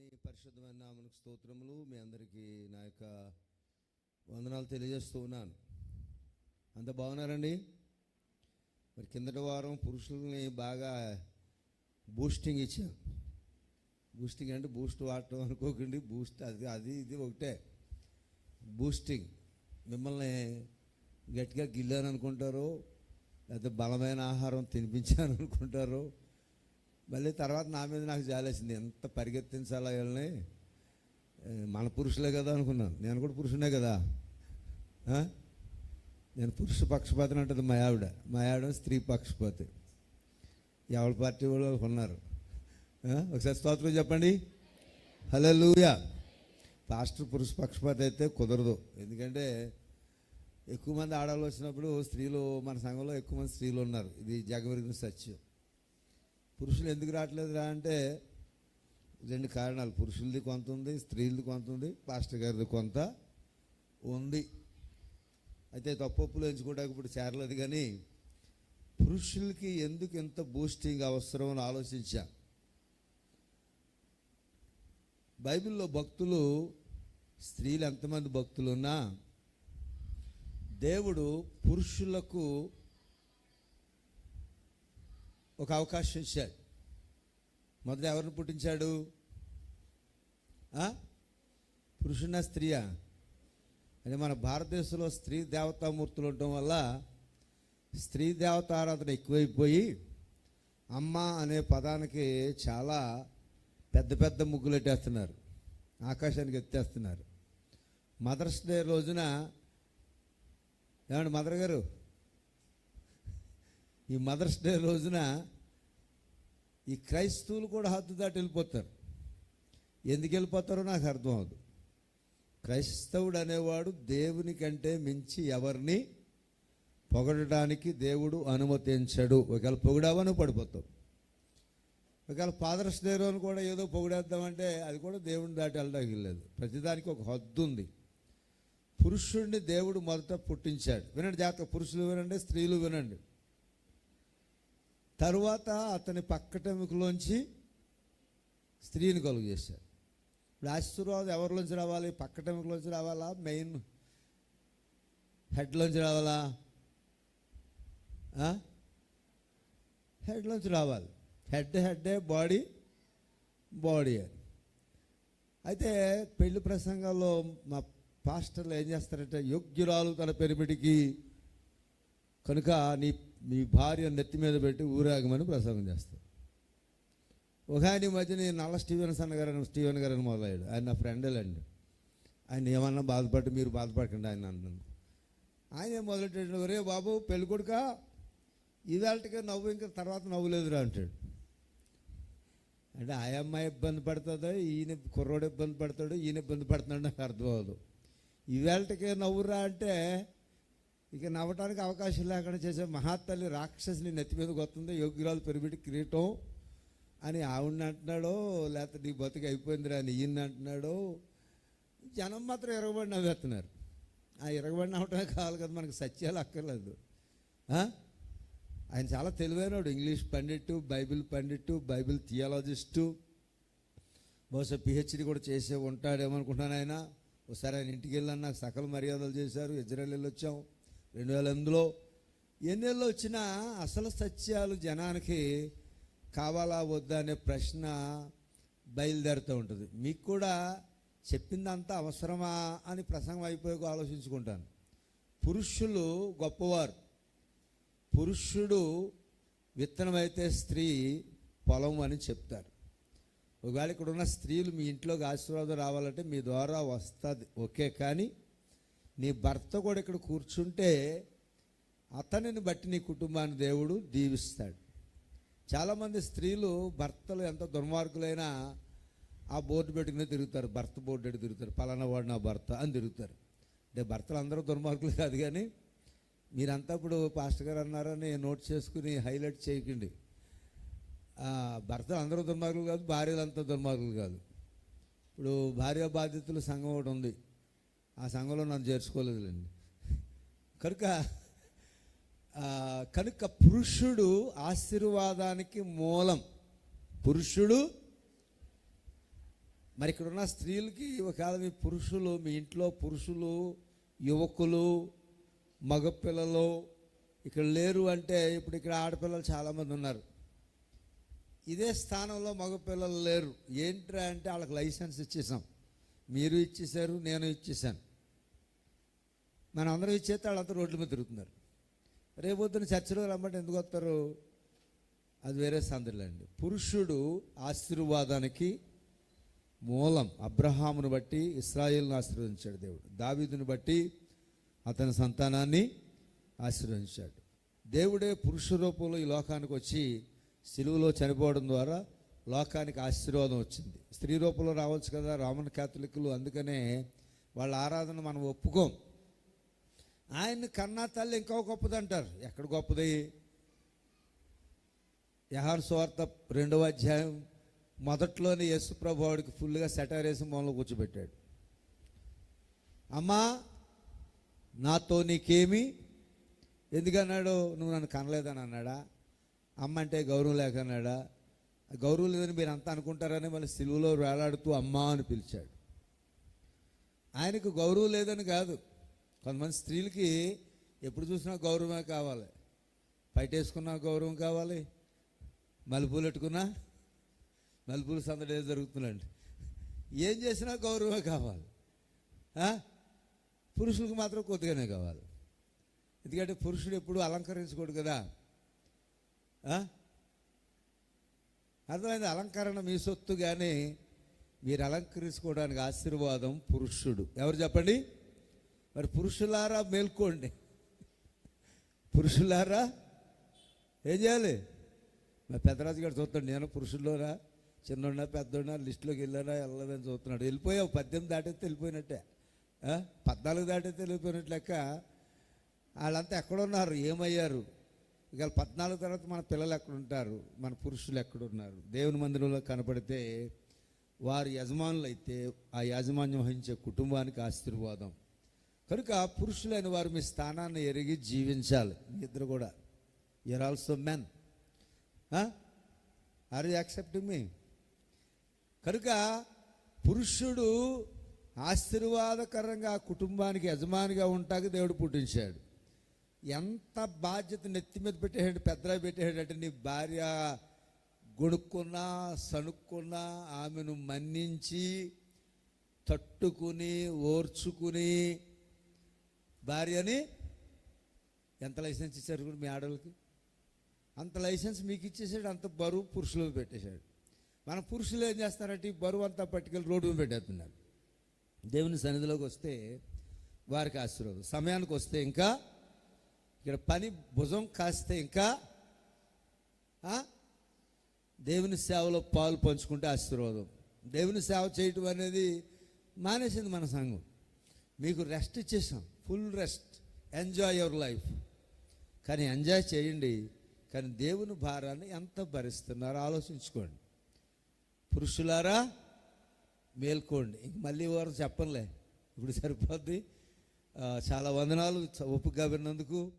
దేవుని పరిశుద్ధమైన నామనికి స్తోత్రములు. మీ అందరికీ నా యొక్క వందనాలు తెలియజేస్తూ ఉన్నాను. అంత బాగున్నారండి? మరి కిందటి వారం పురుషుల్ని బాగా బూస్టింగ్ ఇచ్చాను బూస్టింగ్ అంటే బూస్ట్ వాడటం అనుకోకండి. బూస్ట్ అది అది ఇది ఒకటే. బూస్టింగ్ మిమ్మల్ని గట్టిగా గిల్లాను అనుకుంటారు లేకపోతే బలమైన ఆహారం తినిపించాను అనుకుంటారు మళ్ళీ తర్వాత నా మీద నాకు జాలేసింది. ఎంత పరిగెత్తించాలా వీళ్ళని? మన పురుషులే కదా అనుకున్నాను. నేను కూడా పురుషునే కదా. నేను పురుష పక్షపాతిని అంటుంది మా ఆవిడ. మా ఆవిడ స్త్రీ పక్షపాతి. ఎవరి పార్టీ వాళ్ళు ఉన్నారు. ఒకసారి స్తోత్రం చెప్పండి. హలో లూయా పాస్టర్ పురుష పక్షపాతి అయితే కుదరదు. ఎందుకంటే ఎక్కువ మంది ఆడవాళ్ళు వచ్చినప్పుడు స్త్రీలు మన సంఘంలో ఎక్కువ మంది స్త్రీలు ఉన్నారు. ఇది జగమెరిగిన సత్యం. పురుషులు ఎందుకు రావట్లేదురా అంటే రెండు కారణాలు. పురుషులది కొంత ఉంది స్త్రీలది కొంత ఉంది పాస్టర్ గారిది కొంత ఉంది. అయితే తప్పప్పులు ఎంచుకోవడానికి ఇప్పుడు చేరలేదు కానీ పురుషులకి ఎందుకు ఎంత బూస్టింగ్ అవసరం అని ఆలోచించా. బైబిల్లో భక్తులు స్త్రీలు ఎంతమంది భక్తులు ఉన్నా దేవుడు పురుషులకు ఒక అవకాశం ఇచ్చాడు మొదట ఎవరిని పుట్టించాడు? ఆ? స్త్రీయ స్త్రీయా? అంటే మన భారతదేశంలో స్త్రీ దేవతామూర్తులు ఉండటం వల్ల స్త్రీ దేవత ఆరాధన ఎక్కువైపోయి అమ్మ అనే పదానికి చాలా పెద్ద పెద్ద ముగ్గులు ఎట్టేస్తున్నారు. ఆకాశానికి ఎత్తేస్తున్నారు. మదర్స్ డే రోజున ఏమండి మదర్ గారు? ఈ మదర్స్ డే రోజున ఈ క్రైస్తవులు కూడా హద్దు దాటి వెళ్ళిపోతారు. ఎందుకు వెళ్ళిపోతారో నాకు అర్థం అవదు క్రైస్తవుడు అనేవాడు దేవుని కంటే మించి ఎవరిని పొగడటానికి దేవుడు అనుమతించడు. ఒకవేళ పొగిడావని పడిపోతావు. ఒకవేళ ఫాదర్స్ డే రోజున కూడా ఏదో పొగిడేద్దామంటే అది కూడా దేవుని దాటి వెళ్ళడానికి లేదు ప్రతిదానికి ఒక హద్దు ఉంది. పురుషుడిని దేవుడు మొదట పుట్టించాడు. వినండి జాగ్రత్త పురుషులు వినండి స్త్రీలు వినండి. తరువాత అతని పక్కటెముకలోంచి స్త్రీని కలుగు చేశారు ఇప్పుడు ఆశీర్వాదం ఎవరిలోంచి రావాలి? పక్కటెముకలోంచి రావాలా? మెయిన్ హెడ్లోంచి రావాలా? హెడ్లోంచి రావాలి. హెడ్ హెడ్డే బాడీ బాడీ అని. అయితే పెళ్ళి ప్రసంగాల్లో మా పాస్టర్లు ఏం చేస్తారంటే యోగ్యురాలు తన పెరిమిటికి కనుక నీ నీ భార్య నెత్తి మీద పెట్టి ఊరాగమని ప్రసంగం చేస్తారు ఒక ఆయన ఈ మధ్య నేను నల్ల స్టీవెన్ సన్న గారు స్టీవెన్ గారు అని మొదలయ్యాడు. ఆయన నా ఫ్రెండేలండి. ఆయన ఏమన్నా బాధపడి మీరు బాధపడకండి ఆయన అన్నాను. ఆయన ఏం మొదలెట్టాడు? ఒరే బాబు పెళ్ళి కొడుక? ఇవాళకే నవ్వు ఇంకా తర్వాత నవ్వులేదురా అంటాడు. అంటే ఆ అమ్మాయి ఇబ్బంది పడుతుందో? ఈయన కుర్రోడు ఇబ్బంది పడతాడు ఈయన ఇబ్బంది పడుతున్నాడు నాకు అర్థం అవ్వదు. ఇవాళకే నవ్వురా అంటే ఇక నవ్వటానికి అవకాశం లేకుండా చేసే మహాతల్లి రాక్షసుని నెత్తి మీద వస్తుంది యోగ్యురాలు పెరిమిటి కిరీటం అని ఆవిడని అంటున్నాడో లేకపోతే నీ బతుకు అయిపోయిందిరా అని ఈయన అంటున్నాడో జనం మాత్రం ఇరగబడి నవ్వేస్తున్నారు. ఆ ఇరగబడి నవ్వటమే కావాలి కదా మనకు సత్యాలు అక్కర్లేదు. ఆయన చాలా తెలివైనడు ఇంగ్లీష్ పండిట్టు బైబిల్ పండిట్టు బైబిల్ థియాలజిస్టు. బహుశా పిహెచ్డి కూడా చేసే ఉంటాడేమో అనుకుంటున్నాను ఆయన. ఒకసారి ఆయన ఇంటికి వెళ్ళాను నాకు సకల మర్యాదలు చేశారు ఇజ్రాయల్ వెళ్ళొచ్చాం. రెండు వేల ఎనిమిదిలో ఎన్నెల్లో వచ్చినా అసలు సత్యాలు జనానికి కావాలా వద్దా అనే ప్రశ్న బయలుదేరుతూ ఉంటుంది. మీకు కూడా చెప్పిందంతా అవసరమా అని ప్రసంగం అయిపోయి ఆలోచించుకుంటాను. పురుషులు గొప్పవారు. పురుషుడు విత్తనమైతే స్త్రీ పొలం అని చెప్తారు. ఒకవేళ ఇక్కడ ఉన్న స్త్రీలు మీ ఇంట్లోకి ఆశీర్వాదం రావాలంటే మీ ద్వారా వస్తుంది. ఓకే కానీ నీ భర్త కూడా ఇక్కడ కూర్చుంటే అతనిని బట్టి నీ కుటుంబాన్ని దేవుడు దీవిస్తాడు. చాలామంది స్త్రీలు భర్తలు ఎంత దుర్మార్గులైనా ఆ బోర్డు పెట్టుకుని తిరుగుతారు. భర్త బోర్డు పెట్టి తిరుగుతారు. పలానా వాడు నా భర్త అని తిరుగుతారు. అంటే భర్తలు అందరూ దుర్మార్గులు కాదు కానీ మీరంతా ఇప్పుడు పాస్టర్ గారు అన్నారని నోట్ చేసుకుని హైలైట్ చేయకండి. భర్తలు అందరూ దుర్మార్గులు కాదు భార్యలు అంతా దుర్మార్గులు కాదు. ఇప్పుడు భార్య బాధ్యతలు సంఘం ఒకటి ఉంది. ఆ సంఘంలో నన్ను చేర్చుకోలేదులేండి. కనుక కనుక పురుషుడు ఆశీర్వాదానికి మూలం. పురుషుడు మరి ఇక్కడ ఉన్న స్త్రీలకి ఒకవేళ మీ పురుషులు మీ ఇంట్లో పురుషులు యువకులు మగపిల్లలు ఇక్కడ లేరు అంటే ఇప్పుడు ఇక్కడ ఆడపిల్లలు చాలామంది ఉన్నారు. ఇదే స్థానంలో మగపిల్లలు లేరు. ఏంట్రా అంటే వాళ్ళకి లైసెన్స్ ఇచ్చేసాం. మీరు ఇచ్చేసారు నేను ఇచ్చేసాను. మనం అందరం ఇచ్చేస్తే వాళ్ళంతా రోడ్ల మీద తిరుగుతున్నారు. రేపొద్దున చర్చలో రమ్మంటే ఎందుకు వస్తారు? అది వేరే సందర్లండి పురుషుడు ఆశీర్వాదానికి మూలం అబ్రహామును బట్టి ఇస్రాయిల్ను ఆశీర్వదించాడు దేవుడు. దావీదుని బట్టి అతని సంతానాన్ని ఆశీర్వదించాడు. దేవుడే పురుష రూపంలో ఈ లోకానికి వచ్చి సిలువలో చనిపోవడం ద్వారా లోకానికి ఆశీర్వాదం వచ్చింది. స్త్రీ రూపంలో రావచ్చు కదా రామన్ క్యాథలిక్లు అందుకనే వాళ్ళ ఆరాధన మనం ఒప్పుకోం. ఆయన్ని కన్నా తల్లి ఇంకా గొప్పది అంటారు. ఎక్కడ గొప్పది? యహాన్ స్వార్థ రెండవ అధ్యాయం మొదట్లోనే యేసు ప్రభు వాడికి ఫుల్గా సెటర్ వేసి మూలలో కూర్చోబెట్టాడు. అమ్మా నాతో నీకేమి? ఎందుకన్నాడు? నువ్వు నన్ను కనలేదని అన్నాడా? అమ్మ అంటే గౌరవం లేక అన్నాడా గౌరవం లేదని మీరు అంతా అనుకుంటారని మళ్ళీ సిలువలో వేలాడుతూ అమ్మా అని పిలిచాడు. ఆయనకు గౌరవం లేదని కాదు. కొంతమంది స్త్రీలకి ఎప్పుడు చూసినా గౌరవమే కావాలి. పైటేసుకున్నా గౌరవం కావాలి. మలుపులు పెట్టుకున్నా మలుపులు సందడి ఏదో జరుగుతుందండి. ఏం చేసినా గౌరవమే కావాలి. పురుషులకు మాత్రం కొద్దిగానే కావాలి. ఎందుకంటే పురుషుడు ఎప్పుడు అలంకరించకూడదు కదా. అర్థమైంది? అలంకరణ మీ సొత్తు కానీ మీరు అలంకరించుకోవడానికి ఆశీర్వాదం పురుషుడు. ఎవరు చెప్పండి? మరి పురుషులారా మేల్కోండి. పురుషులారా ఏం చేయాలి? మా పెద్దరాజు గారు చూస్తాడు నేను పురుషుల్లోనా? చిన్నోడా పెద్దోడా లిస్టులోకి వెళ్ళానా వెళ్ళదని చూస్తున్నాడు. వెళ్ళిపోయావు పద్దెనిమిది దాటైతే వెళ్ళిపోయినట్టే. పద్నాలుగు దాటైతే వెళ్ళిపోయినట్టు లెక్క. వాళ్ళంతా ఎక్కడున్నారు? ఏమయ్యారు? ఇక పద్నాలుగు తర్వాత మన పిల్లలు ఎక్కడుంటారు? మన పురుషులు ఎక్కడున్నారు? దేవుని మందిరంలో కనపడితే వారి యజమానులు అయితే ఆ యాజమాన్యం వహించే కుటుంబానికి ఆశీర్వాదం. కనుక పురుషులైన వారు మీ స్థానాన్ని ఎరిగి జీవించాలి. మీ ఇద్దరు కూడా. You are also men are you accepting మీ కనుక పురుషుడు ఆశీర్వాదకరంగా కుటుంబానికి యజమానిగా ఉంటాక దేవుడు పుట్టించాడు. ఎంత బాధ్యత నెత్తి మీద పెట్టేసాడు పెద్దలా పెట్టేసాడంటే నీ భార్య గొడుక్కున్నా సణుక్కున్నా ఆమెను మన్నించి తట్టుకుని ఓర్చుకుని భార్యని ఎంత లైసెన్స్ ఇచ్చారు కూడా మీ ఆడవాళ్ళకి? అంత లైసెన్స్ మీకు ఇచ్చేసాడు అంత బరువు పురుషులు పెట్టేశాడు. మన పురుషులు ఏం చేస్తారంటే ఈ బరువు అంతా పట్టుకెళ్ళి రోడ్డు మీద పెట్టేస్తున్నారు. దేవుని సన్నిధిలోకి వస్తే వారికి ఆశీర్వాదం. సమయానికి వస్తే ఇంకా ఇక్కడ పని భుజం కాస్తే ఇంకా దేవుని సేవలో పాలు పంచుకుంటే ఆశీర్వాదం. దేవుని సేవ చేయటం అనేది మానేసింది మన సంఘం. మీకు రెస్ట్ ఇచ్చేసాం. Full rest enjoy your life. కానీ ఎంజాయ్ చేయండి కానీ దేవుని భారాన్ని ఎంత భరిస్తున్నారో ఆలోచించుకోండి. పురుషులారా మేల్కోండి. ఇంక మళ్ళీ వారు చెప్పనులే. ఇప్పుడు సరిపోద్ది. చాలా వందనాలు ఒప్పుగా విన్నందుకు.